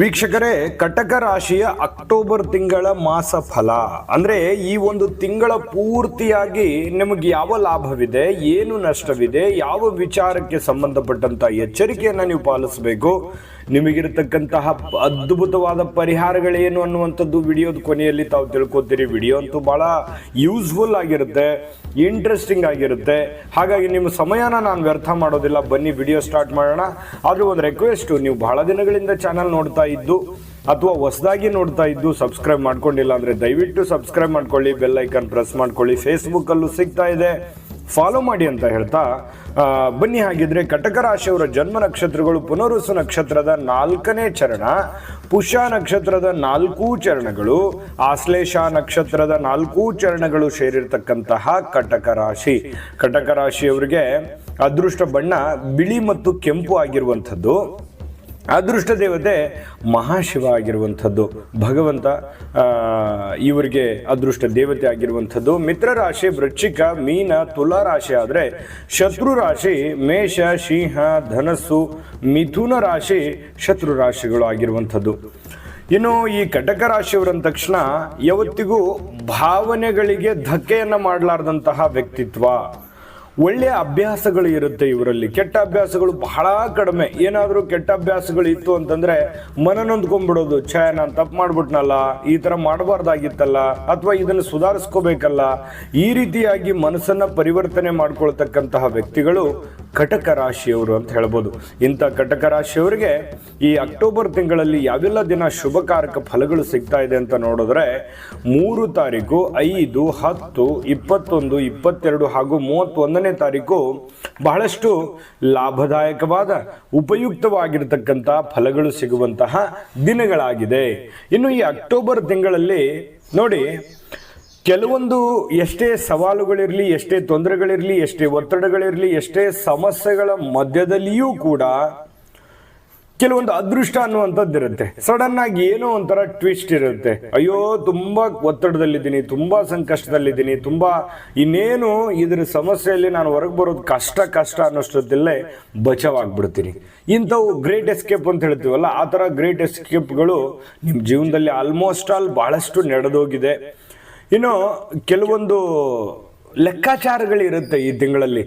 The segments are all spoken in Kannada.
ವೀಕ್ಷಕರೇ, ಕಟಕ ರಾಶಿಯ ಅಕ್ಟೋಬರ್ ತಿಂಗಳ ಮಾಸ ಫಲ. ಅಂದ್ರೆ ಈ ಒಂದು ತಿಂಗಳ ಪೂರ್ತಿಯಾಗಿ ನಿಮಗೆ ಯಾವ ಲಾಭವಿದೆ, ಏನು ನಷ್ಟವಿದೆ, ಯಾವ ವಿಚಾರಕ್ಕೆ ಸಂಬಂಧಪಟ್ಟಂತ ಎಚ್ಚರಿಕೆಯನ್ನ ನೀವು ಪಾಲಿಸಬೇಕು ನಿಮಗಿರತಕ್ಕಂತಹ ಅದ್ಭುತವಾದ ಪರಿಹಾರಗಳೇನು ಅನ್ನುವಂಥದ್ದು ವಿಡಿಯೋದ ಕೊನೆಯಲ್ಲಿ ತಾವು ತಿಳ್ಕೊತೀರಿ. ವಿಡಿಯೋ ಅಂತೂ ಭಾಳ ಯೂಸ್ಫುಲ್ ಆಗಿರುತ್ತೆ, ಇಂಟ್ರೆಸ್ಟಿಂಗ್ ಆಗಿರುತ್ತೆ. ಹಾಗಾಗಿ ನಿಮ್ಮ ಸಮಯನ ನಾನು ವ್ಯರ್ಥ ಮಾಡೋದಿಲ್ಲ. ಬನ್ನಿ ವಿಡಿಯೋ ಸ್ಟಾರ್ಟ್ ಮಾಡೋಣ. ಆದರೂ ಒಂದು ರಿಕ್ವೆಸ್ಟು ನೀವು ಬಹಳ ದಿನಗಳಿಂದ ಚಾನಲ್ ನೋಡ್ತಾ ಇದ್ದು ಅಥವಾ ಹೊಸದಾಗಿ ನೋಡ್ತಾ ಇದ್ದು ಸಬ್ಸ್ಕ್ರೈಬ್ ಮಾಡ್ಕೊಂಡಿಲ್ಲ ಅಂದರೆ ದಯವಿಟ್ಟು ಸಬ್ಸ್ಕ್ರೈಬ್ ಮಾಡ್ಕೊಳ್ಳಿ, ಬೆಲ್ ಐಕನ್ ಪ್ರೆಸ್ ಮಾಡ್ಕೊಳ್ಳಿ. ಫೇಸ್ಬುಕ್ಕಲ್ಲೂ ಸಿಗ್ತಾ ಇದೆ. ಫಾಲೋ ಮಾಡಿ ಅಂತ ಹೇಳ್ತಾ ಬನ್ನಿ ಹಾಗಿದ್ರೆ ಕಟಕ ರಾಶಿಯವರ ಜನ್ಮ ನಕ್ಷತ್ರಗಳು ಪುನರುಸು ನಕ್ಷತ್ರದ ನಾಲ್ಕನೇ ಚರಣ, ಪುಷ್ಯ ನಕ್ಷತ್ರದ ನಾಲ್ಕೂ ಚರಣಗಳು, ಆಶ್ಲೇಷ ನಕ್ಷತ್ರದ ನಾಲ್ಕೂ ಚರಣಗಳು ಸೇರಿರ್ತಕ್ಕಂತಹ ಕಟಕ ರಾಶಿ. ಕಟಕ ರಾಶಿಯವರಿಗೆ ಅದೃಷ್ಟ ಬಣ್ಣ ಬಿಳಿ ಮತ್ತು ಕೆಂಪು ಆಗಿರುವಂಥದ್ದು. ಅದೃಷ್ಟ ದೇವತೆ ಮಹಾಶಿವ ಆಗಿರುವಂಥದ್ದು ಭಗವಂತ ಇವರಿಗೆ ಅದೃಷ್ಟ ದೇವತೆ ಆಗಿರುವಂಥದ್ದು. ಮಿತ್ರ ರಾಶಿ ವೃಶ್ಚಿಕ, ಮೀನ ತುಲಾ ರಾಶಿ ಆದರೆ ಶತ್ರು ರಾಶಿ ಮೇಷ, ಸಿಂಹ, ಧನಸ್ಸು, ಮಿಥುನ ರಾಶಿ ಶತ್ರು ರಾಶಿಗಳು ಆಗಿರುವಂಥದ್ದು. ಇನ್ನು ಈ ಕಟಕ ರಾಶಿಯವರಂದ ತಕ್ಷಣ ಯಾವತ್ತಿಗೂ ಭಾವನೆಗಳಿಗೆ ಧಕ್ಕೆಯನ್ನು ಮಾಡಲಾರ್ದಂತಹ ವ್ಯಕ್ತಿತ್ವ. ಒಳ್ಳೆಯ ಅಭ್ಯಾಸಗಳು ಇರುತ್ತೆ ಇವರಲ್ಲಿ. ಕೆಟ್ಟ ಅಭ್ಯಾಸಗಳು ಬಹಳ ಕಡಿಮೆ. ಏನಾದರೂ ಕೆಟ್ಟ ಅಭ್ಯಾಸಗಳು ಇತ್ತು ಅಂತಂದ್ರೆ ಮನ ನೊಂದ್ಕೊಂಡ್ಬಿಡೋದು. ಛೇ, ನಾನು ತಪ್ಪು ಮಾಡ್ಬಿಟ್ನಲ್ಲ, ಈ ಥರ ಮಾಡಬಾರ್ದಾಗಿತ್ತಲ್ಲ, ಅಥವಾ ಇದನ್ನು ಸುಧಾರಿಸ್ಕೋಬೇಕಲ್ಲ. ಈ ರೀತಿಯಾಗಿ ಮನಸ್ಸನ್ನು ಪರಿವರ್ತನೆ ಮಾಡ್ಕೊಳ್ತಕ್ಕಂತಹ ವ್ಯಕ್ತಿಗಳು ಕಟಕ ರಾಶಿಯವರು ಅಂತ ಹೇಳ್ಬೋದು. ಇಂಥ ಕಟಕ ರಾಶಿಯವರಿಗೆ ಈ ಅಕ್ಟೋಬರ್ ತಿಂಗಳಲ್ಲಿ ಯಾವೆಲ್ಲ ದಿನ ಶುಭಕಾರಕ ಫಲಗಳು ಸಿಗ್ತಾ ಇದೆ ಅಂತ ನೋಡಿದ್ರೆ, ಮೂರು ತಾರೀಕು, ಐದು, ಹತ್ತು, ಇಪ್ಪತ್ತೊಂದು, ಇಪ್ಪತ್ತೆರಡು ಹಾಗೂ ಮೂವತ್ತೊಂದನೇ ತಾರೀಕು ಬಹಳಷ್ಟು ಲಾಭದಾಯಕವಾದ, ಉಪಯುಕ್ತವಾಗಿರ್ತಕ್ಕಂಥ ಫಲಗಳು ಸಿಗುವಂತಹ ದಿನಗಳಾಗಿದೆ. ಇನ್ನು ಈ ಅಕ್ಟೋಬರ್ ತಿಂಗಳಲ್ಲಿ ನೋಡಿ, ಕೆಲವೊಂದು ಎಷ್ಟೇ ಸವಾಲುಗಳಿರಲಿ, ಎಷ್ಟೇ ತೊಂದರೆಗಳಿರಲಿ, ಎಷ್ಟೇ ಒತ್ತಡಗಳಿರಲಿ, ಎಷ್ಟೇ ಸಮಸ್ಯೆಗಳ ಮಧ್ಯದಲ್ಲಿಯೂ ಕೂಡ ಕೆಲವೊಂದು ಅದೃಷ್ಟ ಅನ್ನುವಂಥದ್ದು ಇರುತ್ತೆ ಸಡನ್ ಆಗಿ ಏನೋ ಒಂಥರ ಟ್ವಿಸ್ಟ್ ಇರುತ್ತೆ. ಅಯ್ಯೋ, ತುಂಬಾ ಒತ್ತಡದಲ್ಲಿದ್ದೀನಿ, ತುಂಬಾ ಸಂಕಷ್ಟದಲ್ಲಿದ್ದೀನಿ, ತುಂಬಾ ಇನ್ನೇನು ಇದ್ರ ಸಮಸ್ಯೆಯಲ್ಲಿ ನಾನು ಹೊರಗೆ ಬರೋದು ಕಷ್ಟ ಕಷ್ಟ ಅನ್ನೋಷ್ಟೊತ್ತಲ್ಲೇ ಬಚಾವಾಗ್ಬಿಡ್ತೀನಿ. ಇಂಥವು ಗ್ರೇಟ್ ಎಸ್ಕೇಪ್ ಅಂತ ಹೇಳ್ತೀವಲ್ಲ, ಆ ಥರ ಗ್ರೇಟ್ ಎಸ್ಕೇಪ್ಗಳು ನಿಮ್ಮ ಜೀವನದಲ್ಲಿ ಆಲ್ಮೋಸ್ಟ್ ಆಲ್ ಬಹಳಷ್ಟು ನಡೆದೋಗಿದೆ. ಇನ್ನು ಕೆಲವೊಂದು ಲೆಕ್ಕಾಚಾರಗಳಿರುತ್ತೆ ಈ ತಿಂಗಳಲ್ಲಿ.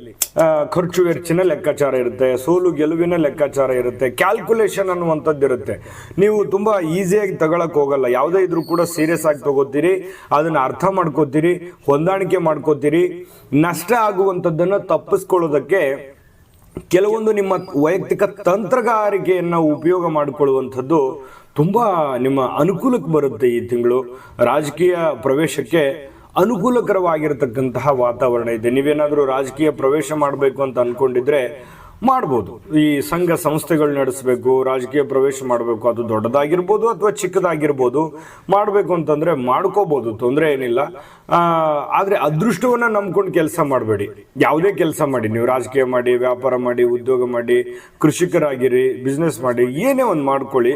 ಖರ್ಚು ವೆಚ್ಚಿನ ಲೆಕ್ಕಾಚಾರ ಇರುತ್ತೆ, ಸೋಲು ಗೆಲುವಿನ ಲೆಕ್ಕಾಚಾರ ಇರುತ್ತೆ ಕ್ಯಾಲ್ಕುಲೇಷನ್ ಅನ್ನುವಂಥದ್ದು ಇರುತ್ತೆ. ನೀವು ತುಂಬ ಈಸಿಯಾಗಿ ತಗೊಳಕ್ ಹೋಗಲ್ಲ. ಯಾವುದೇ ಇದ್ರೂ ಕೂಡ ಸೀರಿಯಸ್ ಆಗಿ ತಗೋತೀರಿ, ಅದನ್ನು ಅರ್ಥ ಮಾಡ್ಕೋತೀರಿ, ಹೊಂದಾಣಿಕೆ ಮಾಡ್ಕೋತೀರಿ. ನಷ್ಟ ಆಗುವಂಥದ್ದನ್ನು ತಪ್ಪಿಸ್ಕೊಳ್ಳೋದಕ್ಕೆ ಕೆಲವೊಂದು ನಿಮ್ಮ ವೈಯಕ್ತಿಕ ತಂತ್ರಗಾರಿಕೆಯನ್ನು ಉಪಯೋಗ ಮಾಡಿಕೊಳ್ಳುವಂಥದ್ದು ತುಂಬ ನಿಮ್ಮ ಅನುಕೂಲಕ್ಕೆ ಬರುತ್ತೆ ಈ ತಿಂಗಳು. ರಾಜಕೀಯ ಪ್ರವೇಶಕ್ಕೆ ಅನುಕೂಲಕರವಾಗಿರತಕ್ಕಂತಹ ವಾತಾವರಣ ಇದೆ. ನೀವೇನಾದರೂ ರಾಜಕೀಯ ಪ್ರವೇಶ ಮಾಡಬೇಕು ಅಂತ ಅಂದ್ಕೊಂಡಿದ್ರೆ ಮಾಡ್ಬೋದು. ಈ ಸಂಘ ಸಂಸ್ಥೆಗಳು ನಡೆಸಬೇಕು, ರಾಜಕೀಯ ಪ್ರವೇಶ ಮಾಡಬೇಕು, ಅದು ದೊಡ್ಡದಾಗಿರ್ಬೋದು ಅಥವಾ ಚಿಕ್ಕದಾಗಿರ್ಬೋದು ಮಾಡಬೇಕು ಅಂತಂದರೆ ಮಾಡ್ಕೋಬೋದು, ತೊಂದರೆ ಏನಿಲ್ಲ. ಆದರೆ ಅದೃಷ್ಟವನ್ನು ನಂಬ್ಕೊಂಡು ಕೆಲಸ ಮಾಡಬೇಡಿ. ಯಾವುದೇ ಕೆಲಸ ಮಾಡಿ, ನೀವು ರಾಜಕೀಯ ಮಾಡಿ, ವ್ಯಾಪಾರ ಮಾಡಿ, ಉದ್ಯೋಗ ಮಾಡಿ, ಕೃಷಿಕರಾಗಿರಿ ಬಿಸ್ನೆಸ್ ಮಾಡಿ, ಏನೇ ಒಂದು ಮಾಡ್ಕೊಳ್ಳಿ.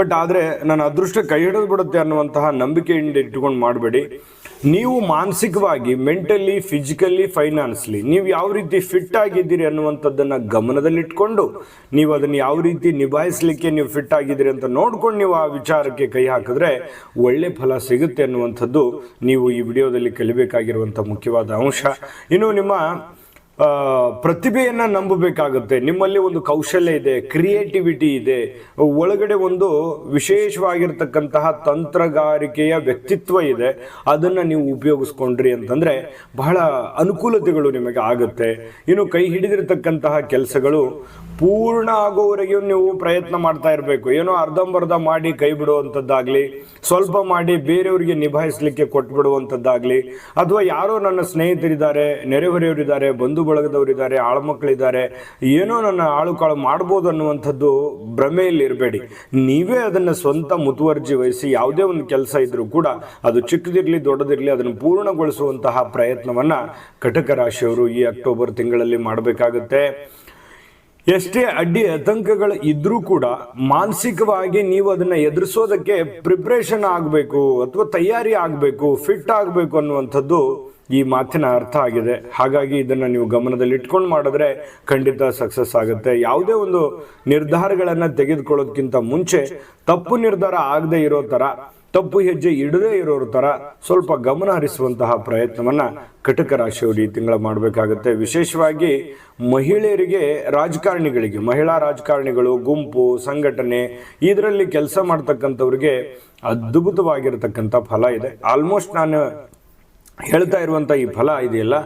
ಬಟ್ ಆದರೆ ನನ್ನ ಅದೃಷ್ಟ ಕೈ ಹಿಡಿದು ಬಿಡುತ್ತೆ ಅನ್ನುವಂತಹ ನಂಬಿಕೆಯಿಂದ ಇಟ್ಕೊಂಡು ಮಾಡಬೇಡಿ. ನೀವು ಮಾನಸಿಕವಾಗಿ ಮೆಂಟಲಿ ಫಿಸಿಕಲಿ ಫೈನಾನ್ಸ್ಲಿ ನೀವು ಯಾವ ರೀತಿ ಫಿಟ್ ಆಗಿದ್ದೀರಿ ಅನ್ನುವಂಥದ್ದನ್ನು ಗಮನದಲ್ಲಿಟ್ಕೊಂಡು, ನೀವು ಅದನ್ನು ಯಾವ ರೀತಿ ನಿಭಾಯಿಸಲಿಕ್ಕೆ ನೀವು ಫಿಟ್ ಆಗಿದ್ದೀರಿ ಅಂತ ನೋಡ್ಕೊಂಡು ನೀವು ಆ ವಿಚಾರಕ್ಕೆ ಕೈ ಹಾಕಿದ್ರೆ ಒಳ್ಳೆ ಫಲ ಸಿಗುತ್ತೆ ಅನ್ನುವಂಥದ್ದು ನೀವು ಈ ವಿಡಿಯೋದಲ್ಲಿ ಕಲಿಬೇಕಾಗಿರುವಂಥ ಮುಖ್ಯವಾದ ಅಂಶ. ಇನ್ನು ನಿಮ್ಮ ಪ್ರತಿಭೆಯನ್ನ ನಂಬಬೇಕಾಗುತ್ತೆ. ನಿಮ್ಮಲ್ಲಿ ಒಂದು ಕೌಶಲ್ಯ ಇದೆ, ಕ್ರಿಯೇಟಿವಿಟಿ ಇದೆ. ಒಳಗಡೆ ಒಂದು ವಿಶೇಷವಾಗಿರ್ತಕ್ಕಂತಹ ತಂತ್ರಗಾರಿಕೆಯ ವ್ಯಕ್ತಿತ್ವ ಇದೆ. ಅದನ್ನ ನೀವು ಉಪಯೋಗಿಸ್ಕೊಂಡ್ರಿ ಅಂತಂದ್ರೆ ಬಹಳ ಅನುಕೂಲತೆಗಳು ನಿಮಗೆ ಆಗುತ್ತೆ. ಇನ್ನು ಕೈ ಹಿಡಿದಿರ್ತಕ್ಕಂತಹ ಕೆಲಸಗಳು ಪೂರ್ಣ ಆಗೋವರೆಗೂ ನೀವು ಪ್ರಯತ್ನ ಮಾಡ್ತಾ ಇರಬೇಕು. ಏನೋ ಅರ್ಧಂಬರ್ಧ ಮಾಡಿ ಕೈ ಬಿಡುವಂಥದ್ದಾಗಲಿ ಸ್ವಲ್ಪ ಮಾಡಿ ಬೇರೆಯವರಿಗೆ ನಿಭಾಯಿಸಲಿಕ್ಕೆ ಕೊಟ್ಬಿಡುವಂಥದ್ದಾಗಲಿ ಅಥವಾ ಯಾರೋ ನನ್ನ ಸ್ನೇಹಿತರಿದ್ದಾರೆ, ನೆರೆಹೊರೆಯವರಿದ್ದಾರೆ ಬಂಧು ಬಳಗದವರಿದ್ದಾರೆ ಆಳ್ಮಕ್ಳಿದ್ದಾರೆ ಏನೋ ನನ್ನ ಆಳು ಕಾಳು ಮಾಡ್ಬೋದು ಅನ್ನುವಂಥದ್ದು ಭ್ರಮೆಯಲ್ಲಿ ಇರಬೇಡಿ. ನೀವೇ ಅದನ್ನು ಸ್ವಂತ ಮುತುವರ್ಜಿ ವಹಿಸಿ ಯಾವುದೇ ಒಂದು ಕೆಲಸ ಇದ್ದರೂ ಕೂಡ ಅದು ಚಿಕ್ಕದಿರಲಿ ದೊಡ್ಡದಿರಲಿ ಅದನ್ನು ಪೂರ್ಣಗೊಳಿಸುವಂತಹ ಪ್ರಯತ್ನವನ್ನು ಕಟಕ ರಾಶಿಯವರು ಈ ಅಕ್ಟೋಬರ್ ತಿಂಗಳಲ್ಲಿ ಮಾಡಬೇಕಾಗುತ್ತೆ. ಎಷ್ಟೇ ಅಡ್ಡಿ ಆತಂಕಗಳು ಇದ್ರೂ ಕೂಡ ಮಾನಸಿಕವಾಗಿ ನೀವು ಅದನ್ನ ಎದುರಿಸೋದಕ್ಕೆ ಪ್ರಿಪ್ರೇಷನ್ ಆಗಬೇಕು, ಅಥವಾ ತಯಾರಿ ಆಗಬೇಕು ಫಿಟ್ ಆಗಬೇಕು ಅನ್ನುವಂಥದ್ದು ಈ ಮಾತಿನ ಅರ್ಥ ಆಗಿದೆ. ಹಾಗಾಗಿ ಇದನ್ನು ನೀವು ಗಮನದಲ್ಲಿ ಇಟ್ಕೊಂಡು ಮಾಡಿದ್ರೆ ಖಂಡಿತ ಸಕ್ಸಸ್ ಆಗುತ್ತೆ. ಯಾವುದೇ ಒಂದು ನಿರ್ಧಾರಗಳನ್ನು ತೆಗೆದುಕೊಳ್ಳೋದಕ್ಕಿಂತ ಮುಂಚೆ ತಪ್ಪು ನಿರ್ಧಾರ ಆಗದೆ ಇರೋ ಥರ ತಪ್ಪು ಹೆಜ್ಜೆ ಇಡದೇ ಇರೋರ ಥರ ಸ್ವಲ್ಪ ಗಮನ ಹರಿಸುವಂತಹ ಪ್ರಯತ್ನವನ್ನ ಕಟಕ ರಾಶಿಯವರು ಈ ತಿಂಗಳ ಮಾಡಬೇಕಾಗುತ್ತೆ. ವಿಶೇಷವಾಗಿ ಮಹಿಳೆಯರಿಗೆ ರಾಜಕಾರಣಿಗಳಿಗೆ, ಮಹಿಳಾ ರಾಜಕಾರಣಿಗಳು, ಗುಂಪು, ಸಂಘಟನೆ, ಇದರಲ್ಲಿ ಕೆಲಸ ಮಾಡ್ತಕ್ಕಂಥವ್ರಿಗೆ ಅದ್ಭುತವಾಗಿರತಕ್ಕಂಥ ಫಲ ಇದೆ. ಆಲ್ಮೋಸ್ಟ್ ನಾನು ಹೇಳ್ತಾ ಇರುವಂಥ ಈ ಫಲ ಇದೆಯಲ್ಲ,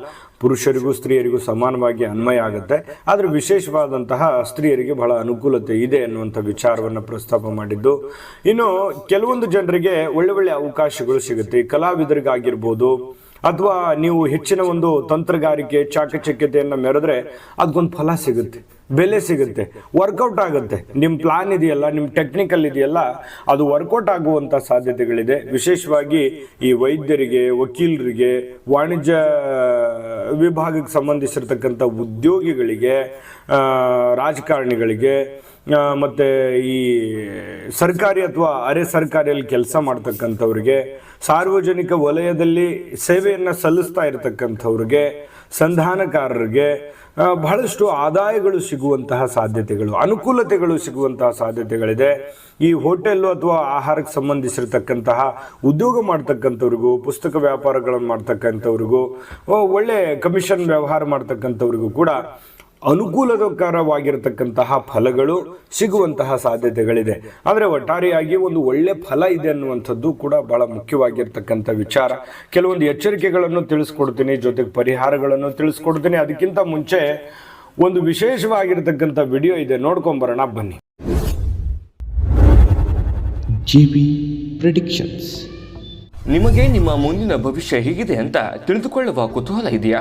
ಪುರುಷರಿಗೂ ಸ್ತ್ರೀಯರಿಗೂ ಸಮಾನವಾಗಿ ಅನ್ವಯ ಆಗುತ್ತೆ. ಆದರೆ ವಿಶೇಷವಾದಂತಹ ಸ್ತ್ರೀಯರಿಗೆ ಬಹಳ ಅನುಕೂಲತೆ ಇದೆ ಅನ್ನುವಂಥ ವಿಚಾರವನ್ನು ಪ್ರಸ್ತಾಪ ಮಾಡಿದ್ದು. ಇನ್ನು ಕೆಲವೊಂದು ಜನರಿಗೆ ಒಳ್ಳೆ ಒಳ್ಳೆ ಅವಕಾಶಗಳು ಸಿಗುತ್ತೆ. ಕಲಾವಿದರಿಗಾಗಿರ್ಬೋದು, ಅಥವಾ ನೀವು ಹೆಚ್ಚಿನ ಒಂದು ತಂತ್ರಗಾರಿಕೆ, ಚಾಕಚಕ್ಯತೆಯನ್ನು ಮೆರೆದ್ರೆ ಅದಕ್ಕೊಂದು ಫಲ ಸಿಗುತ್ತೆ. ಬೆಲೆ ಸಿಗುತ್ತೆ. ವರ್ಕೌಟ್ ಆಗುತ್ತೆ. ನಿಮ್ಮ ಪ್ಲಾನ್ ಇದೆಯಲ್ಲ ನಿಮ್ಮ ಟೆಕ್ನಿಕಲ್ ಇದೆಯಲ್ಲ, ಅದು ವರ್ಕೌಟ್ ಆಗುವಂಥ ಸಾಧ್ಯತೆಗಳಿದೆ. ವಿಶೇಷವಾಗಿ ಈ ವೈದ್ಯರಿಗೆ, ವಕೀಲರಿಗೆ, ವಾಣಿಜ್ಯ ವಿಭಾಗಕ್ಕೆ ಸಂಬಂಧಿಸಿರ್ತಕ್ಕಂಥ ಉದ್ಯೋಗಿಗಳಿಗೆ ರಾಜಕಾರಣಿಗಳಿಗೆ ಮತ್ತೆ ಈ ಸರ್ಕಾರಿ ಅಥವಾ ಅರೆ ಸರ್ಕಾರಿಯಲ್ಲಿ ಕೆಲಸ ಮಾಡ್ತಕ್ಕಂಥವ್ರಿಗೆ, ಸಾರ್ವಜನಿಕ ವಲಯದಲ್ಲಿ ಸೇವೆಯನ್ನು ಸಲ್ಲಿಸ್ತಾ ಇರತಕ್ಕಂಥವ್ರಿಗೆ, ಸಂಧಾನಕಾರರಿಗೆ ಬಹಳಷ್ಟು ಆದಾಯಗಳು ಸಿಗುವಂತಹ ಸಾಧ್ಯತೆಗಳು, ಅನುಕೂಲತೆಗಳು ಸಿಗುವಂತಹ ಸಾಧ್ಯತೆಗಳಿದೆ. ಈ ಹೋಟೆಲ್ಲು ಅಥವಾ ಆಹಾರಕ್ಕೆ ಸಂಬಂಧಿಸಿರ್ತಕ್ಕಂತಹ ಉದ್ಯೋಗ ಮಾಡ್ತಕ್ಕಂಥವ್ರಿಗೂ, ಪುಸ್ತಕ ವ್ಯಾಪಾರಗಳನ್ನು ಮಾಡ್ತಕ್ಕಂಥವ್ರಿಗೂ ಒಳ್ಳೆ ಕಮಿಷನ್ ವ್ಯವಹಾರ ಮಾಡ್ತಕ್ಕಂಥವ್ರಿಗೂ ಕೂಡ ಅನುಕೂಲಕರವಾಗಿರತಕ್ಕಂತಹ ಫಲಗಳು ಸಿಗುವಂತಹ ಸಾಧ್ಯತೆಗಳಿದೆ. ಆದರೆ ಒಟ್ಟಾರೆಯಾಗಿ ಒಂದು ಒಳ್ಳೆ ಫಲ ಇದೆ ಅನ್ನುವಂಥದ್ದು ಕೂಡ ಬಹಳ ಮುಖ್ಯವಾಗಿರ್ತಕ್ಕಂಥ ವಿಚಾರ. ಕೆಲವೊಂದು ಎಚ್ಚರಿಕೆಗಳನ್ನು ತಿಳಿಸ್ಕೊಡ್ತೀನಿ ಜೊತೆಗೆ ಪರಿಹಾರಗಳನ್ನು ತಿಳಿಸ್ಕೊಡ್ತೀನಿ. ಅದಕ್ಕಿಂತ ಮುಂಚೆ ಒಂದು ವಿಶೇಷವಾಗಿರ್ತಕ್ಕಂಥ ವಿಡಿಯೋ ಇದೆ. ನೋಡ್ಕೊಂಬರೋಣ ಬನ್ನಿ. G B predictions. ನಿಮಗೆ ನಿಮ್ಮ ಮುಂದಿನ ಭವಿಷ್ಯ ಹೇಗಿದೆ ಅಂತ ತಿಳಿದುಕೊಳ್ಳುವ ಕುತೂಹಲ ಇದೆಯಾ?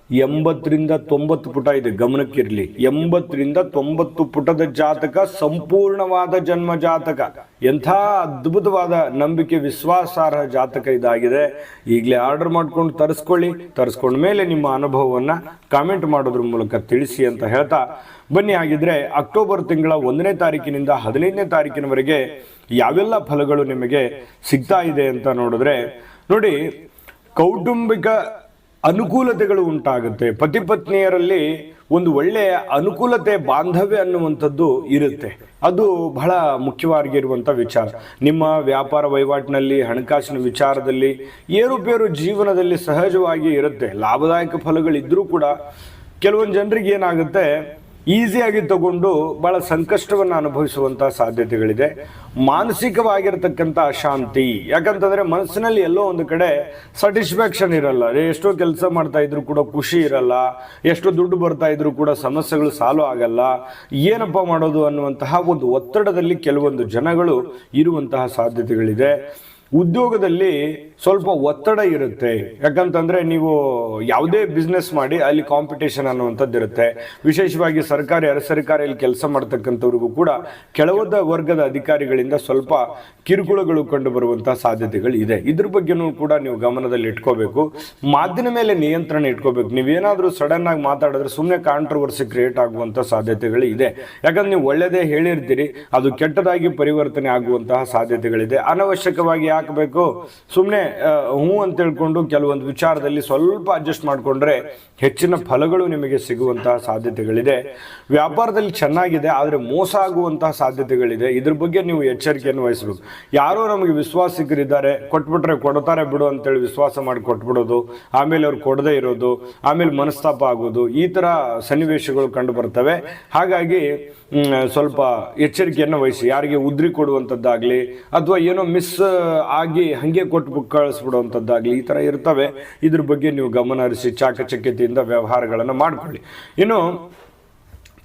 ಎಂಬತ್ತರಿಂದ ತೊಂಬತ್ತು ಪುಟ ಇದೆ, ಗಮನಕ್ಕಿರಲಿ. ಎಂಬತ್ತರಿಂದ ತೊಂಬತ್ತು ಪುಟದ ಜಾತಕ ಸಂಪೂರ್ಣವಾದ ಜನ್ಮ ಜಾತಕ. ಎಂಥ ಅದ್ಭುತವಾದ ನಂಬಿಕೆ, ವಿಶ್ವಾಸಾರ್ಹ ಜಾತಕ ಇದಾಗಿದೆ. ಈಗಲೇ ಆರ್ಡರ್ ಮಾಡ್ಕೊಂಡು ತರಿಸ್ಕೊಳ್ಳಿ. ತರಿಸ್ಕೊಂಡ ಮೇಲೆ ನಿಮ್ಮ ಅನುಭವವನ್ನು ಕಾಮೆಂಟ್ ಮಾಡೋದ್ರ ಮೂಲಕ ತಿಳಿಸಿ ಅಂತ ಹೇಳ್ತಾ, ಬನ್ನಿ ಆಗಿದ್ರೆ ಅಕ್ಟೋಬರ್ ತಿಂಗಳ ಒಂದನೇ ತಾರೀಕಿನಿಂದ ಹದಿನೈದನೇ ತಾರೀಕಿನವರೆಗೆ ಯಾವೆಲ್ಲ ಫಲಗಳು ನಿಮಗೆ ಸಿಗ್ತಾ ಇದೆ ಅಂತ ನೋಡಿದ್ರೆ, ನೋಡಿ, ಕೌಟುಂಬಿಕ ಅನುಕೂಲತೆಗಳು ಉಂಟಾಗುತ್ತೆ. ಪತಿ ಪತ್ನಿಯರಲ್ಲಿ ಒಂದು ಒಳ್ಳೆಯ ಅನುಕೂಲತೆ, ಬಾಂಧವ್ಯ ಅನ್ನುವಂಥದ್ದು ಇರುತ್ತೆ. ಅದು ಬಹಳ ಮುಖ್ಯವಾಗಿರುವಂಥ ವಿಚಾರ. ನಿಮ್ಮ ವ್ಯಾಪಾರ ವಹಿವಾಟಿನಲ್ಲಿ, ಹಣಕಾಸಿನ ವಿಚಾರದಲ್ಲಿ, ಏರುಪೇರು ಜೀವನದಲ್ಲಿ ಸಹಜವಾಗಿ ಇರುತ್ತೆ. ಲಾಭದಾಯಕ ಫಲಗಳಿದ್ದರೂ ಕೂಡ ಕೆಲವೊಂದು ಜನರಿಗೆ ಏನಾಗುತ್ತೆ ಈಸಿಯಾಗಿ ತಗೊಂಡು ಬಹಳ ಸಂಕಷ್ಟವನ್ನು ಅನುಭವಿಸುವಂಥ ಸಾಧ್ಯತೆಗಳಿದೆ. ಮಾನಸಿಕವಾಗಿರ್ತಕ್ಕಂಥ ಅಶಾಂತಿ, ಯಾಕಂತಂದ್ರೆ ಮನಸ್ಸಿನಲ್ಲಿ ಎಲ್ಲೋ ಒಂದು ಕಡೆ ಸ್ಯಾಟಿಸ್ಫ್ಯಾಕ್ಷನ್ ಇರಲ್ಲ. ಎಷ್ಟೋ ಕೆಲಸ ಮಾಡ್ತಾ ಇದ್ರು ಕೂಡ ಖುಷಿ ಇರಲ್ಲ, ಎಷ್ಟೋ ದುಡ್ಡು ಬರ್ತಾ ಇದ್ರು ಕೂಡ ಸಮಸ್ಯೆಗಳು ಸಾಲ್ವ್ ಆಗಲ್ಲ. ಏನಪ್ಪ ಮಾಡೋದು ಅನ್ನುವಂತಹ ಒಂದು ಒತ್ತಡದಲ್ಲಿ ಕೆಲವೊಂದು ಜನಗಳು ಇರುವಂತಹ ಸಾಧ್ಯತೆಗಳಿದೆ. ಉದ್ಯೋಗದಲ್ಲಿ ಸ್ವಲ್ಪ ಒತ್ತಡ ಇರುತ್ತೆ. ಯಾಕಂತಂದ್ರೆ ನೀವು ಯಾವುದೇ ಬಿಸ್ನೆಸ್ ಮಾಡಿ ಅಲ್ಲಿ ಕಾಂಪಿಟೇಷನ್ ಅನ್ನುವಂಥದ್ದು ಇರುತ್ತೆ. ವಿಶೇಷವಾಗಿ ಸರ್ಕಾರಿ ಅರೆ ಸರ್ಕಾರಿಯಲ್ಲಿ ಕೆಲಸ ಮಾಡ್ತಕ್ಕಂಥವ್ರಿಗೂ ಕೂಡ ಕೆಲವೊಂದು ವರ್ಗದ ಅಧಿಕಾರಿಗಳಿಂದ ಸ್ವಲ್ಪ ಕಿರುಕುಳಗಳು ಕಂಡು ಬರುವಂತಹ ಸಾಧ್ಯತೆಗಳು ಇದೆ. ಇದ್ರ ಬಗ್ಗೆನೂ ಕೂಡ ನೀವು ಗಮನದಲ್ಲಿ ಇಟ್ಕೋಬೇಕು. ಮಾಧ್ಯಮ ಮೇಲೆ ನಿಯಂತ್ರಣ ಇಟ್ಕೋಬೇಕು. ನೀವೇನಾದ್ರೂ ಸಡನ್ ಆಗಿ ಮಾತಾಡಿದ್ರೆ ಸುಮ್ಮನೆ ಕಾಂಟ್ರವರ್ಸಿ ಕ್ರಿಯೇಟ್ ಆಗುವಂತ ಸಾಧ್ಯತೆಗಳು ಇದೆ. ಯಾಕಂದ್ರೆ ನೀವು ಒಳ್ಳೆಯದೇ ಹೇಳಿರ್ತೀರಿ, ಅದು ಕೆಟ್ಟದಾಗಿ ಪರಿವರ್ತನೆ ಆಗುವಂತಹ ಸಾಧ್ಯತೆಗಳಿದೆ. ಅನವಶ್ಯಕವಾಗಿ ಯಾಕೆ ಬೇಕು ಸುಮ್ಮನೆ ಹ್ಞೂ ಅಂತ ಹೇಳ್ಕೊಂಡು ಕೆಲವೊಂದು ವಿಚಾರದಲ್ಲಿ ಸ್ವಲ್ಪ ಅಡ್ಜಸ್ಟ್ ಮಾಡಿಕೊಂಡ್ರೆ ಹೆಚ್ಚಿನ ಫಲಗಳು ನಿಮಗೆ ಸಿಗುವಂತಹ ಸಾಧ್ಯತೆಗಳಿದೆ. ವ್ಯಾಪಾರದಲ್ಲಿ ಚೆನ್ನಾಗಿದೆ, ಆದರೆ ಮೋಸ ಆಗುವಂತಹ ಸಾಧ್ಯತೆಗಳಿದೆ. ಇದ್ರ ಬಗ್ಗೆ ನೀವು ಎಚ್ಚರಿಕೆಯನ್ನು ವಹಿಸಬೇಕು. ಯಾರೋ ನಮಗೆ ವಿಶ್ವಾಸಿಗರಿದ್ದಾರೆ, ಕೊಟ್ಬಿಟ್ರೆ ಕೊಡ್ತಾರೆ ಬಿಡು ಅಂತೇಳಿ ವಿಶ್ವಾಸ ಮಾಡಿ ಕೊಟ್ಬಿಡೋದು, ಆಮೇಲೆ ಅವ್ರು ಕೊಡದೇ ಇರೋದು, ಆಮೇಲೆ ಮನಸ್ತಾಪ ಆಗೋದು, ಈ ಥರ ಸನ್ನಿವೇಶಗಳು ಕಂಡು ಬರ್ತವೆ. ಹಾಗಾಗಿ ಸ್ವಲ್ಪ ಎಚ್ಚರಿಕೆಯನ್ನು ವಹಿಸಿ. ಯಾರಿಗೆ ಉದ್ರಿ ಕೊಡುವಂಥದ್ದಾಗಲಿ, ಅಥವಾ ಏನೋ ಮಿಸ್ ಆಗಿ ಹಾಗೆ ಕೊಟ್ಟು ಕಳಿಸ್ಬಿಡುವಂಥದ್ದಾಗಲಿ ಈ ಥರ ಇರ್ತವೆ. ಇದ್ರ ಬಗ್ಗೆ ನೀವು ಗಮನ ಹರಿಸಿ ಚಾಕಚಕ್ಯತೆಯಿಂದ ವ್ಯವಹಾರಗಳನ್ನು ಮಾಡಿಕೊಳ್ಳಿ. ಇನ್ನು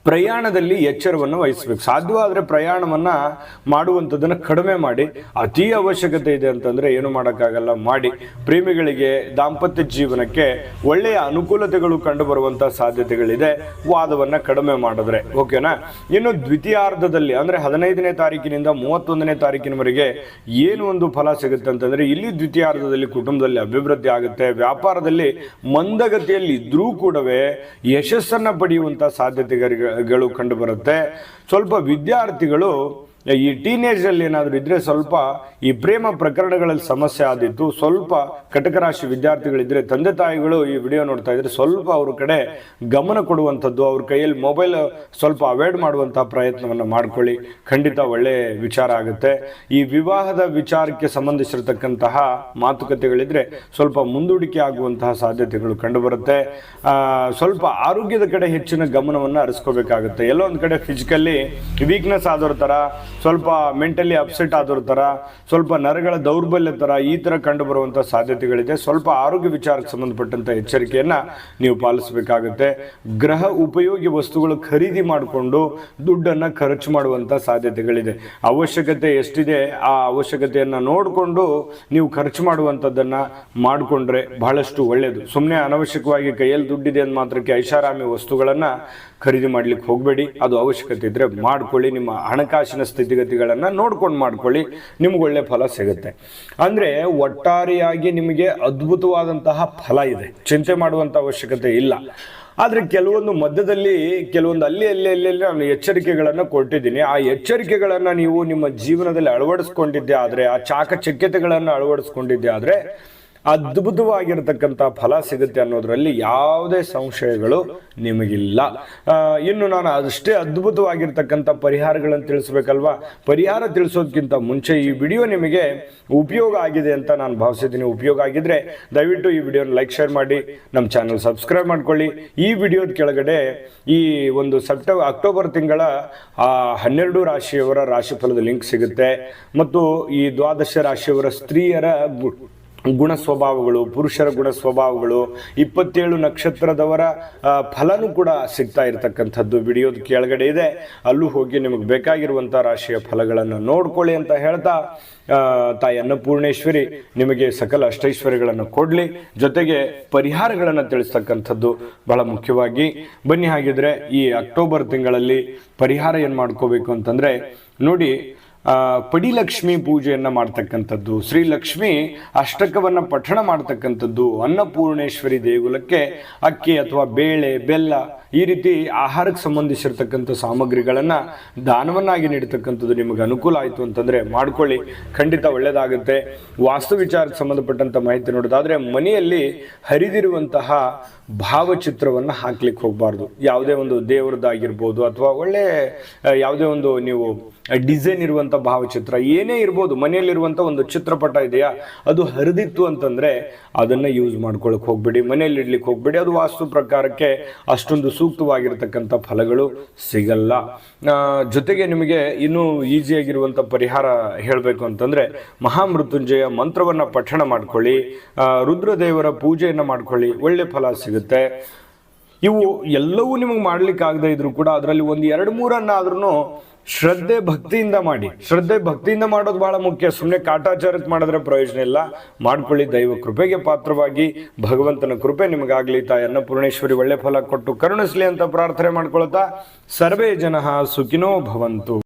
ಪ್ರಯಾಣದಲ್ಲಿ ಎಚ್ಚರವನ್ನು ವಹಿಸಬೇಕು. ಸಾಧ್ಯವಾದರೆ ಪ್ರಯಾಣವನ್ನು ಮಾಡುವಂಥದ್ದನ್ನು ಕಡಿಮೆ ಮಾಡಿ. ಅತಿ ಅವಶ್ಯಕತೆ ಇದೆ ಅಂತಂದರೆ ಏನು ಮಾಡೋಕ್ಕಾಗಲ್ಲ, ಮಾಡಿ. ಪ್ರೇಮಿಗಳಿಗೆ ದಾಂಪತ್ಯ ಜೀವನಕ್ಕೆ ಒಳ್ಳೆಯ ಅನುಕೂಲತೆಗಳು ಕಂಡು ಬರುವಂಥ ಸಾಧ್ಯತೆಗಳಿದೆ. ವಾದವನ್ನು ಕಡಿಮೆ ಮಾಡಿದ್ರೆ. ಓಕೆನಾ ಇನ್ನು ದ್ವಿತೀಯಾರ್ಧದಲ್ಲಿ ಅಂದರೆ ಹದಿನೈದನೇ ತಾರೀಕಿನಿಂದ ಮೂವತ್ತೊಂದನೇ ತಾರೀಕಿನವರೆಗೆ ಏನು ಒಂದು ಫಲ ಸಿಗುತ್ತೆ ಅಂತಂದರೆ ಇಲ್ಲಿ ದ್ವಿತೀಯಾರ್ಧದಲ್ಲಿ ಕುಟುಂಬದಲ್ಲಿ ಅಭಿವೃದ್ಧಿ ಆಗುತ್ತೆ. ವ್ಯಾಪಾರದಲ್ಲಿ ಮಂದಗತಿಯಲ್ಲಿ ಇದ್ರೂ ಕೂಡವೇ ಯಶಸ್ಸನ್ನು ಪಡೆಯುವಂಥ ಸಾಧ್ಯತೆಗಳು ಕಂಡು ಬರುತ್ತೆ. ಸ್ವಲ್ಪ ವಿದ್ಯಾರ್ಥಿಗಳು ಈ ಟೀನೇಜಲ್ಲಿ ಏನಾದರೂ ಇದ್ರೆ ಸ್ವಲ್ಪ ಈ ಪ್ರೇಮ ಪ್ರಕರಣಗಳಲ್ಲಿ ಸಮಸ್ಯೆ ಆದಿತ್ತು ಸ್ವಲ್ಪ ಕಟಕ ರಾಶಿ ವಿದ್ಯಾರ್ಥಿಗಳಿದ್ರೆ, ತಂದೆ ತಾಯಿಗಳು ಈ ವಿಡಿಯೋ ನೋಡ್ತಾ ಇದ್ರೆ ಸ್ವಲ್ಪ ಅವ್ರ ಕಡೆ ಗಮನ ಕೊಡುವಂಥದ್ದು, ಅವ್ರ ಕೈಯಲ್ಲಿ ಮೊಬೈಲ್ ಸ್ವಲ್ಪ ಅವಾಯ್ಡ್ ಮಾಡುವಂತಹ ಪ್ರಯತ್ನವನ್ನು ಮಾಡ್ಕೊಳ್ಳಿ. ಖಂಡಿತ ಒಳ್ಳೆ ವಿಚಾರ ಆಗುತ್ತೆ. ಈ ವಿವಾಹದ ವಿಚಾರಕ್ಕೆ ಸಂಬಂಧಿಸಿರತಕ್ಕಂತಹ ಮಾತುಕತೆಗಳಿದ್ರೆ ಸ್ವಲ್ಪ ಮುಂದೂಡಿಕೆ ಆಗುವಂತಹ ಸಾಧ್ಯತೆಗಳು ಕಂಡುಬರುತ್ತೆ. ಸ್ವಲ್ಪ ಆರೋಗ್ಯದ ಕಡೆ ಹೆಚ್ಚಿನ ಗಮನವನ್ನು ಹರಿಸ್ಕೋಬೇಕಾಗುತ್ತೆ. ಎಲ್ಲೋ ಒಂದು ಕಡೆ ಫಿಸಿಕಲಿ ವೀಕ್ನೆಸ್ ಆದವ್ರ ಥರ ಸ್ವಲ್ಪ ಮೆಂಟಲಿ ಅಪ್ಸೆಟ್ ಆದವ್ರ ಥರ ಸ್ವಲ್ಪ ನರಗಳ ದೌರ್ಬಲ್ಯ ಥರ ಈ ಥರ ಕಂಡು ಬರುವಂಥ ಸಾಧ್ಯತೆಗಳಿದೆ. ಸ್ವಲ್ಪ ಆರೋಗ್ಯ ವಿಚಾರಕ್ಕೆ ಸಂಬಂಧಪಟ್ಟಂಥ ಎಚ್ಚರಿಕೆಯನ್ನು ನೀವು ಪಾಲಿಸಬೇಕಾಗುತ್ತೆ. ಗ್ರಹ ಉಪಯೋಗಿ ವಸ್ತುಗಳು ಖರೀದಿ ಮಾಡಿಕೊಂಡು ದುಡ್ಡನ್ನು ಖರ್ಚು ಮಾಡುವಂಥ ಸಾಧ್ಯತೆಗಳಿದೆ. ಅವಶ್ಯಕತೆ ಎಷ್ಟಿದೆ, ಆ ಅವಶ್ಯಕತೆಯನ್ನು ನೋಡಿಕೊಂಡು ನೀವು ಖರ್ಚು ಮಾಡುವಂಥದ್ದನ್ನು ಮಾಡಿಕೊಂಡ್ರೆ ಬಹಳಷ್ಟು ಒಳ್ಳೆಯದು ಸುಮ್ಮನೆ ಅನವಶ್ಯಕವಾಗಿ ಕೈಯಲ್ಲಿ ದುಡ್ಡಿದೆ ಅಂದ ಮಾತ್ರಕ್ಕೆ ಐಷಾರಾಮಿ ವಸ್ತುಗಳನ್ನು ಖರೀದಿ ಮಾಡ್ಲಿಕ್ಕೆ ಹೋಗಬೇಡಿ. ಅದು ಅವಶ್ಯಕತೆ ಇದ್ದರೆ ಮಾಡ್ಕೊಳ್ಳಿ. ನಿಮ್ಮ ಹಣಕಾಸಿನ ಸ್ಥಿತಿಗತಿಗಳನ್ನು ನೋಡ್ಕೊಂಡು ಮಾಡ್ಕೊಳ್ಳಿ, ನಿಮ್ಗೆ ಒಳ್ಳೆ ಫಲ ಸಿಗುತ್ತೆ. ಅಂದರೆ ಒಟ್ಟಾರೆಯಾಗಿ ನಿಮಗೆ ಅದ್ಭುತವಾದಂತಹ ಫಲ ಇದೆ. ಚಿಂತೆ ಮಾಡುವಂಥ ಅವಶ್ಯಕತೆ ಇಲ್ಲ. ಆದರೆ ಕೆಲವೊಂದು ಮಧ್ಯದಲ್ಲಿ, ಕೆಲವೊಂದು ಅಲ್ಲಿ ಅಲ್ಲಿ ಅಲ್ಲಿ ನಾನು ಎಚ್ಚರಿಕೆಗಳನ್ನು ಕೊಟ್ಟಿದ್ದೀನಿ. ಆ ಎಚ್ಚರಿಕೆಗಳನ್ನು ನೀವು ನಿಮ್ಮ ಜೀವನದಲ್ಲಿ ಅಳವಡಿಸ್ಕೊಂಡಿದ್ದೆ ಆದರೆ, ಆ ಚಾಕಚಕ್ಯತೆಗಳನ್ನು ಅಳವಡಿಸ್ಕೊಂಡಿದ್ದೆ ಆದರೆ ಅದ್ಭುತವಾಗಿರತಕ್ಕಂಥ ಫಲ ಸಿಗುತ್ತೆ ಅನ್ನೋದರಲ್ಲಿ ಯಾವುದೇ ಸಂಶಯಗಳು ನಿಮಗಿಲ್ಲ. ಇನ್ನು ನಾನು ಅಷ್ಟೇ ಅದ್ಭುತವಾಗಿರ್ತಕ್ಕಂಥ ಪರಿಹಾರಗಳನ್ನು ತಿಳಿಸ್ಬೇಕಲ್ವಾ? ಪರಿಹಾರ ತಿಳಿಸೋದಕ್ಕಿಂತ ಮುಂಚೆ ಈ ವಿಡಿಯೋ ನಿಮಗೆ ಉಪಯೋಗ ಆಗಿದೆ ಅಂತ ನಾನು ಭಾವಿಸಿದ್ದೀನಿ. ಉಪಯೋಗ ಆಗಿದ್ರೆ ದಯವಿಟ್ಟು ಈ ವಿಡಿಯೋನ ಲೈಕ್, ಶೇರ್ ಮಾಡಿ, ನಮ್ಮ ಚಾನಲ್ ಸಬ್ಸ್ಕ್ರೈಬ್ ಮಾಡ್ಕೊಳ್ಳಿ. ಈ ವಿಡಿಯೋದ ಕೆಳಗಡೆ ಈ ಒಂದು ಸೆಪ್ಟೆಂಬರ್ ಅಕ್ಟೋಬರ್ ತಿಂಗಳ ಹನ್ನೆರಡು ರಾಶಿಯವರ ರಾಶಿಫಲದ ಲಿಂಕ್ ಸಿಗುತ್ತೆ. ಮತ್ತು ಈ ದ್ವಾದಶ ರಾಶಿಯವರ ಸ್ತ್ರೀಯರ ಗುಣ ಸ್ವಭಾವಗಳು ಪುರುಷರ ಗುಣ ಸ್ವಭಾವಗಳು ಇಪ್ಪತ್ತೇಳು ನಕ್ಷತ್ರದವರ ಫಲನೂ ಕೂಡ ಸಿಗ್ತಾ ಇರತಕ್ಕಂಥದ್ದು. ವಿಡಿಯೋದ ಕೆಳಗಡೆ ಇದೆ. ಅಲ್ಲೂ ಹೋಗಿ ನಿಮಗೆ ಬೇಕಾಗಿರುವಂಥ ರಾಶಿಯ ಫಲಗಳನ್ನು ನೋಡ್ಕೊಳ್ಳಿ ಅಂತ ಹೇಳ್ತಾ ತಾಯಿ ಅನ್ನಪೂರ್ಣೇಶ್ವರಿ ನಿಮಗೆ ಸಕಲ ಅಷ್ಟೈಶ್ವರ್ಯಗಳನ್ನು ಕೊಡಲಿ. ಜೊತೆಗೆ ಪರಿಹಾರಗಳನ್ನು ತಿಳಿಸ್ತಕ್ಕಂಥದ್ದು ಬಹಳ ಮುಖ್ಯವಾಗಿ. ಬನ್ನಿ ಹಾಗಿದ್ರೆ ಈ ಅಕ್ಟೋಬರ್ ತಿಂಗಳಲ್ಲಿ ಪರಿಹಾರ ಏನು ಮಾಡ್ಕೋಬೇಕು ಅಂತಂದರೆ, ನೋಡಿ ಪಡಿಲಕ್ಷ್ಮಿ ಪೂಜೆಯನ್ನು ಮಾಡ್ತಕ್ಕಂಥದ್ದು ಶ್ರೀಲಕ್ಷ್ಮಿ ಅಷ್ಟಕವನ್ನು ಪಠಣ ಮಾಡ್ತಕ್ಕಂಥದ್ದು, ಅನ್ನಪೂರ್ಣೇಶ್ವರಿ ದೇಗುಲಕ್ಕೆ ಅಕ್ಕಿ ಅಥವಾ ಬೇಳೆ, ಬೆಲ್ಲ ಈ ರೀತಿ ಆಹಾರಕ್ಕೆ ಸಂಬಂಧಿಸಿರ್ತಕ್ಕಂಥ ಸಾಮಗ್ರಿಗಳನ್ನು ದಾನವನ್ನಾಗಿ ನೀಡ್ತಕ್ಕಂಥದ್ದು ನಿಮಗೆ ಅನುಕೂಲ ಆಯಿತು ಅಂತಂದರೆ ಮಾಡ್ಕೊಳ್ಳಿ. ಖಂಡಿತ ಒಳ್ಳೆಯದಾಗುತ್ತೆ ವಾಸ್ತು ವಿಚಾರಕ್ಕೆ ಸಂಬಂಧಪಟ್ಟಂಥ ಮಾಹಿತಿ ನೋಡೋದಾದರೆ ಮನೆಯಲ್ಲಿ ಹರಿದಿರುವಂತಹ ಭಾವಚಿತ್ರವನ್ನು ಹಾಕ್ಲಿಕ್ಕೆ ಹೋಗಬಾರ್ದು. ಯಾವುದೇ ಒಂದು ದೇವರದ್ದಾಗಿರ್ಬೋದು ಅಥವಾ ಒಳ್ಳೆ ಯಾವುದೇ ಒಂದು ನೀವು ಡಿಸೈನ್ ಇರುವಂಥ ಭಾವಚಿತ್ರ ಏನೇ ಇರ್ಬೋದು ಮನೆಯಲ್ಲಿರುವಂಥ ಒಂದು ಚಿತ್ರಪಟ ಇದೆಯಾ? ಅದು ಹರಿದಿತ್ತು ಅಂತಂದರೆ ಅದನ್ನು ಯೂಸ್ ಮಾಡ್ಕೊಳಕ್ಕೆ ಹೋಗ್ಬೇಡಿ, ಮನೆಯಲ್ಲಿ ಇಡ್ಲಿಕ್ಕೆ ಹೋಗ್ಬೇಡಿ. ಅದು ವಾಸ್ತು ಪ್ರಕಾರಕ್ಕೆ ಅಷ್ಟೊಂದು ಸೂಕ್ತವಾಗಿರ್ತಕ್ಕಂಥ ಫಲಗಳು ಸಿಗಲ್ಲ. ಜೊತೆಗೆ ನಿಮಗೆ ಇನ್ನೂ ಈಸಿಯಾಗಿರುವಂಥ ಪರಿಹಾರ ಹೇಳಬೇಕು ಅಂತಂದರೆ ಮಹಾಮೃತ್ಯುಂಜಯ ಮಂತ್ರವನ್ನು ಪಠಣ ಮಾಡ್ಕೊಳ್ಳಿ ರುದ್ರದೇವರ ಪೂಜೆಯನ್ನು ಮಾಡ್ಕೊಳ್ಳಿ, ಒಳ್ಳೆ ಫಲ ಸಿಗುತ್ತೆ. ಇವು ಎಲ್ಲವೂ ನಿಮಗೆ ಮಾಡ್ಲಿಕ್ಕೆ ಆಗದೆ ಇದ್ರು ಕೂಡ ಅದರಲ್ಲಿ ಒಂದು ಎರಡು ಮೂರನ್ನಾದ್ರೂ ಶ್ರದ್ಧೆ ಭಕ್ತಿಯಿಂದ ಮಾಡಿ. ಶ್ರದ್ಧೆ ಭಕ್ತಿಯಿಂದ ಮಾಡೋದು ಬಹಳ ಮುಖ್ಯ. ಸುಮ್ಮನೆ ಕಾಟಾಚಾರಕ್ಕೆ ಮಾಡಿದ್ರೆ ಪ್ರಯೋಜನ ಇಲ್ಲ. ಮಾಡ್ಕೊಳ್ಳಿ ದೈವ ಕೃಪೆಗೆ ಪಾತ್ರವಾಗಿ ಭಗವಂತನ ಕೃಪೆ ನಿಮಗಾಗ್ಲಿ ತಾಯಿ. ಅನ್ನಪೂರ್ಣೇಶ್ವರಿ ಒಳ್ಳೆ ಫಲ ಕೊಟ್ಟು ಕರುಣಿಸ್ಲಿ ಅಂತ ಪ್ರಾರ್ಥನೆ ಮಾಡ್ಕೊಳ್ತಾ ಸರ್ವೇ ಜನ ಸುಖಿನೋ ಭವಂತು.